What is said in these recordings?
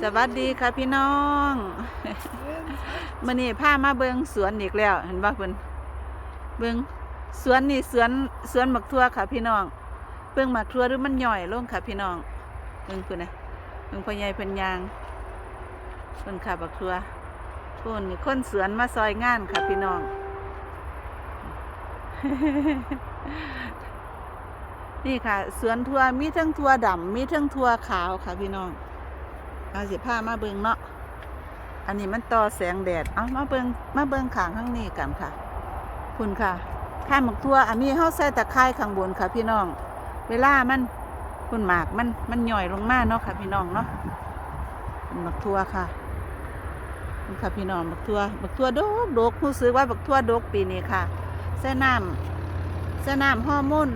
สวัสดีค่ะพี่น้องมื่อนี้พามาเบิงสวนอีกแล้ว เห็นบ่เพิ่นเบิงสวนนี่สวนสวนหมักทั่วค่ะ พี่น้อง เบิงหมักทั่วหรือมันย่อยลงค่ะ พี่น้องเบิ่งเพิ่นนะเบิ่งพ่อใหญ่เพิ่นยางเพิ่นค่ะบักทั่วเพิ่นนี่คนสวนมาซอยงานค่ะพี่น้อง นี่ค่ะ สวนทั่วมีทั้งทั่วดำมีทั้งทั่วขาวค่ะพี่น้องเอาสิพามาเบิงเนาะอันนี้มันต่อแสงแดดเอามาเบิงมาเบิงขางข้างนี้กันค่ะคุณค่ะข้ามหมกทั่วอันนี้เขาใส่ตะไคร้ข้างบนค่ะพี่น้อง เวลามันคุณหมากมันมันหย่อยลงมาเนาะค่ะพี่น้องเนาะหมกทั่วค่ะนี่ค่ะพี่น้องหมกทั่วหมกทั่วดกดกรู้สึกว่าหมกทั่วดกปีนี้ค่ะใส่น้ำใส่น้ำฮอร์โมน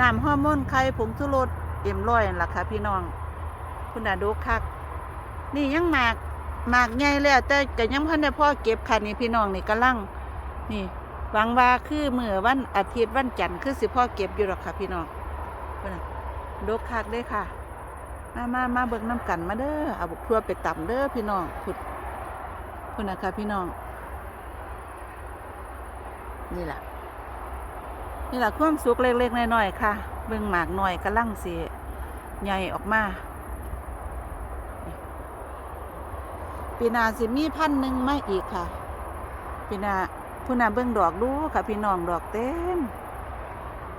น้ำฮอร์โมนไข่ผงชูรสเอ็มร้อยนั่นล่ะค่ะพี่น้อง คุณอาดกคัก นี่ยังหมากหมากใหญ่แล้วแต่ก็ยังพันได้พ่อเก็บค่ะนี่พี่น้องนี่กำลัง นี่หวังว่าคือเมื่อวันอาทิตย์วันจันทร์คือสิพ่อเก็บอยู่หรอกค่ะพี่น้องเพิ่นน่ะดกคักเด้ค่ะ มามามาเบิ่งน้ำกันมาเด้อเอาบุกทั่วไปต่ำเด้อพี่น้องพุดพุ่นนะคะพี่น้อง นี่แหละ นี่แหละความสุขเล็กๆน้อยๆค่ะ เบิ่งหมากหน่อยกำลังสิใหญ่ออกมาปีนาสิมีพันหนึ่งไม่อีกค่ะปีนาผู้นาเบิ่งดอกดูค่ะ พี่น้องดอกเต็ม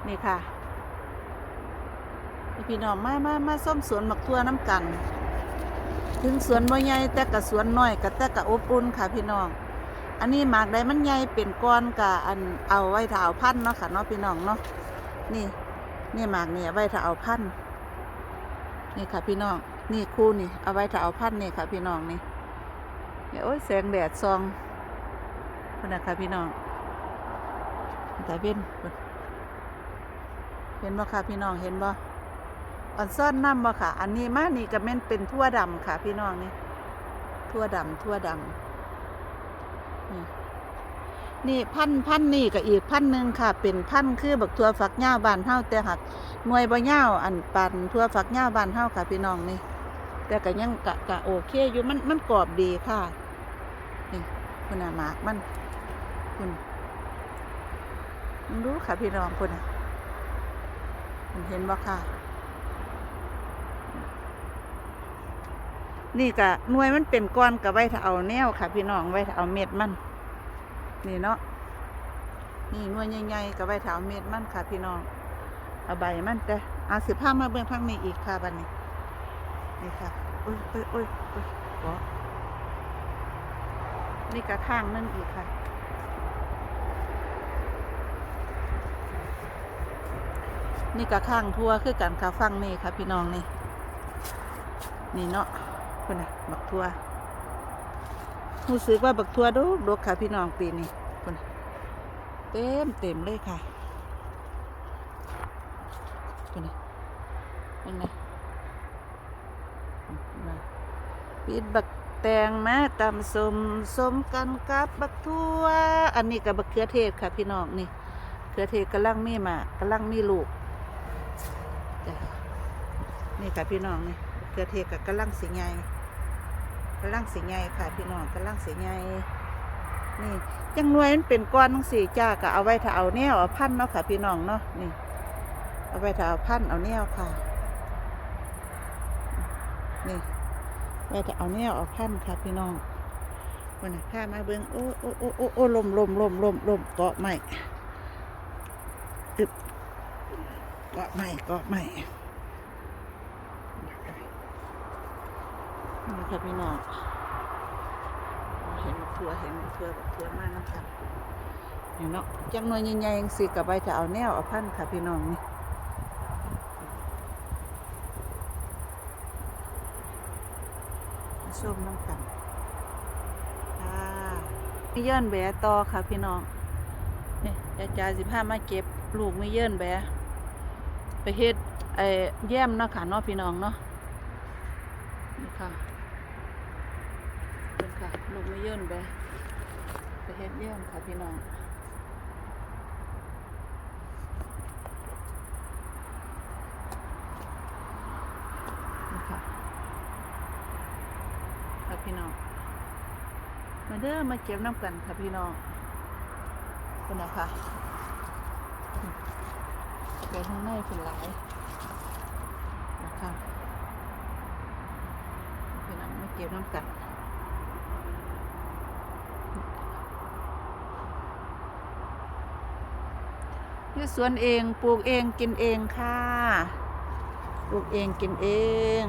นี่ค่ะพี่น้องมามามาส้มสวนหมักทั่วน้ำกัน ถึงสวนบ่ใหญ่แต่กับสวนน้อยกับแต่กับอบอุ่นค่ะพี่น้อง อันนี้หมากใดมันใหญ่เป็นก้อนกับอันเอาไว้ถ้าเอาพันเนาะค่ะเนาะพี่น้องเนาะนี่นี่หมากนี่ไว้ถ้าเอาพันนี่ค่ะพี่น้องนี่คู่นี่เอาไว้ถ้าเอาพันนี่ค่ะพี่น้องนี่เนี่ยโอ้ยแสงแดดซองคุณนะคะพี่น้องแตาเว้นเห็นบ่ค่ะพี่น้องเห็นบ่อ่อนซ่อนน้ำบ่ค่ะ อันนี้มานี่ก็แม่นเป็นทั่วดำค่ะ พี่น้องนี่ทั่วดำทั่วดำ นี่พันธุ์พันธุ์นี่ก็อีกพันธุ์หนึ่งค่ะ เป็นพันธุ์คือบักทั่วฝักยาบานเฮาแต่หักหน่วยบ่ยาอันปันทั่วฝักยาบานเฮาค่ะพี่น้องนี่ แต่ก็ยังกะกะโอเคอยู่มันมันกรอบดีค่ะนี่คุณอาหมากมันคุณรู้ค่ะพี่น้องคุณอะคุณเห็นบ่ค่ะ นี่กะหน่วยมันเป็นก้อนกับไว้ถ้าเอาแนวค่ะ พี่น้องไว้ถ้าเอาเม็ดมัน นี่เนาะนี่นวยใหญ่ๆกับไว้ถ้าเอาเม็ดมันค่ะ พี่น้องเอาใบมันแต่เอาสิผ้ามาเบื้องข้างนี้อีกค่ะบัดนี้นี่ค่ะโอ้ยโอ้ยโอ้ยโอ้ยบอนี่กระข้างนึงอีกค่ะนี่กระข้างทั่วคือกันค่ะฟังนี่ค่ะพี่น้องนี่นี่เนาะคุณน่ะบักทั่ว รู้สึกว่าบักทัวดกดกค่ะพี่น้องปีนี้คนเต็มเต็มเลยค่ะคุณน่ะเป็นไงปิดบักแตงมาตำสมสมกันกับบักทัว อันนี้กับบักเขือเทศค่ะพี่น้องนี่เขือเทศกำลังมีมากกำลังมีลูกนี่ค่ะพี่น้องนี่เขือเทศกับกำลังสีใหญ่ กำลังสีใหญ่ค่ะ พี่น้องกำลังสีใหญ่นี่จังหน่วยมันเป็นก้อนทั้งสี่จ้าก็เอาไว้ถ้าเอาแนวเอาพันเนาะค่ะ พี่น้องเนาะนี่ เอาไว้ถ้าเอาพันเอาแนวค่ะ นี่เราจะเอาเนี่ยเอาพันค่ะ พี่น้องวันนี้ข้ามาเบิ้งโอ้โอ้โอ้โอ้โอ้ลมลมลมลมลมเกาะใหม่ตึบเกาะใหม่เกาะใหม่ นี่ค่ะพี่น้องเห็นบักทัวเห็นบักทัวบักทัวมากนะคะเห็นเนาะจังหน่อยใหญ่ๆยังสิกับใบจะเอาแนวเอาพันค่ะพี่น้องนี่ส้มน้ำกันค่ะมีเยื่นแบะต่อค่ะพี่น้องนี่ยายจาสิพามาเก็บลูกไม่เยื่นแบะไปเฮ็ดไอ้แย้มเนาะค่ะเนาะพี่น้องเนาะนี่ค่ะเป็น ค่ะลูกไม่ยื่นไปไปเฮ็ดเยี่ยมค่ะพี่น้องค่ะพี่น้อง มาเด้อมาเก็บน้ำกันค่ะพี่น้องคุณนะคะไดี๋ยวข้างในเป็นหลายนะคะพี่น้องมาเก็บน้ำกัน อยู่สวนเองปลูกเองกินเองค่ะ ปลูกเองกินเอง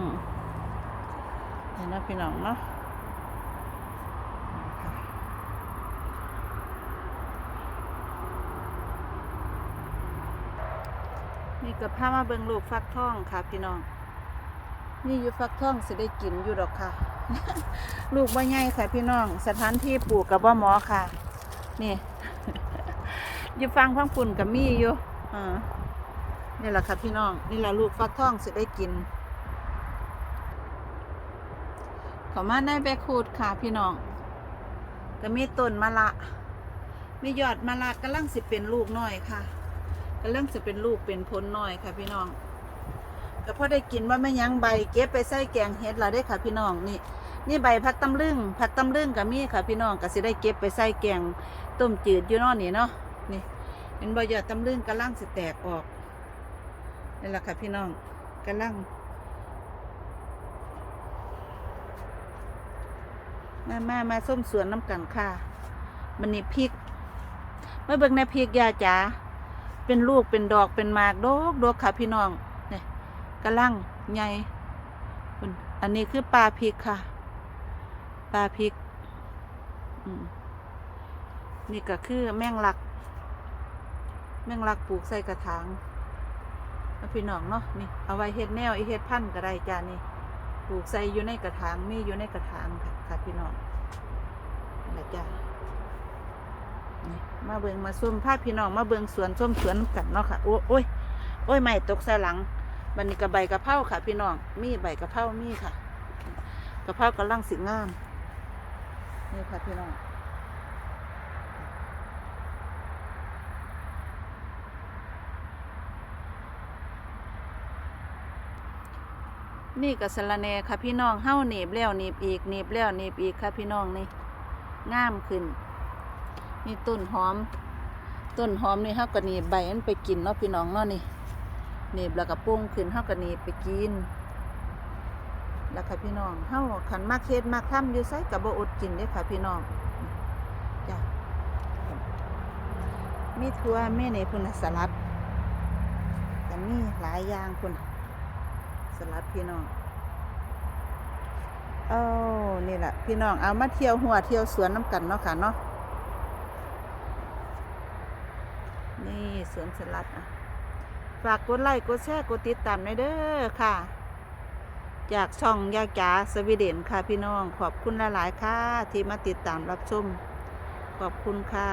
เห็นนะพี่น้องเนาะนี่กับผ้ามาเบิงลูกฟักทองค่ะพี่น้อง นี่อยู่ฟักทองสิได้กินอยู่ดอกค่ะ ลูกว่าใหญ่ค่ะพี่น้อง สถานที่ปลูกกับว่าหมอค่ะ นี่ อยู่ฟังพังปุ่นกับมี่อยู่อ่านี่แหละค่ะพี่น้อง นี่แหละลูกฟักทองสิได้กินเขามาในแบกคูดค่ะพี่น้อง ก็มีต้นมะละมียอดมะละกำลังสิเป็นลูกน้อยค่ะกำลังสิเป็นลูกเป็นผลน้อยค่ะพี่น้องก็พอได้กินว่าไม่ยั้งใบเก็บไปใส่แกงเห็ดละได้อค่ะพี่น้องนี่นี่ใบผักตำลึงผักตำลึงกับมีค่ะพี่น้องก็สิได้เก็บไปใส่แกงต้มจืดอยู่เนอนนี่เนาะ นี่เป็นใบยอดตำลึงกำลังสิแตกออกนี่แหละค่ะพี่น้องกำลังมามามาส้มสวนน้ำกันค่ะมันนี่พริกมาเบิ่งในพริกยาจ๋าเป็นลูกเป็นดอกเป็นมากดอกดอกค่ะพี่น้องนี่กำลังใหญ่อันนี้คือปลาพริกค่ะปลาพริกนี่ก็คือแมงลัก แมงลักปลูกใส่กระถางพี่น้องเนาะนี่เอาไว้เฮ็ดแนวไอเฮ็ดพันธ์ก็ได้จ้านี่ปลูกใส่อยู่ในกระถางมีอยู่ในกระถางค่ะค่ะพี่น้องนะจ้านี่มาเบิงมาส้มพาพี่น้องมาเบิงสวนส้มสวนกันเนาะค่ะโอ้โอ้ยโอ้ยไม่ตกใส่หลังบันนี้กระใบกระเพราค่ะ พี่น้องมีใบกระเพรามีค่ะ กระเพรากำลังสิงามนี่ค่ะพี่น้อง นี่กับสะระแหนค่ะพี่น้องเฮ้าหนีบแล้วหนีบอีกหนีบแล้วหนีบอีกค่ะพี่น้องนี่งามขึ้นนี่ต้นหอม ต้นหอมนี่เฮาก็หนีบใบมันไปกินเนาะพี่น้องเนาะนี่หนีบแล้วก็ปุ้งขึ้นเฮาก็หนีบไปกินแล้วค่ะพี่น้องเฮาขันมากเฮ็ดมากทำอยู่ไสก็บ่อดกินเด้ค่ะพี่น้องจ้ะมีทั่วมีในพุ่นสลัดแต่มีหลายอย่างพุ่น สลัดพี่น้องเอ้านี่แหละพี่น้องเอามาเที่ยวหัวเที่ยวสวนน้ำกันเนาะค่ะเนาะนี่สวนสลัดอะฝากกดไลค์กดแชร์กดติดตามในเด้อค่ะ จากช่องยาจ๋าสวีเดนค่ะพี่น้องขอบคุณหลาย ๆ ค่ะ ที่มาติดตามรับชมขอบคุณค่ะ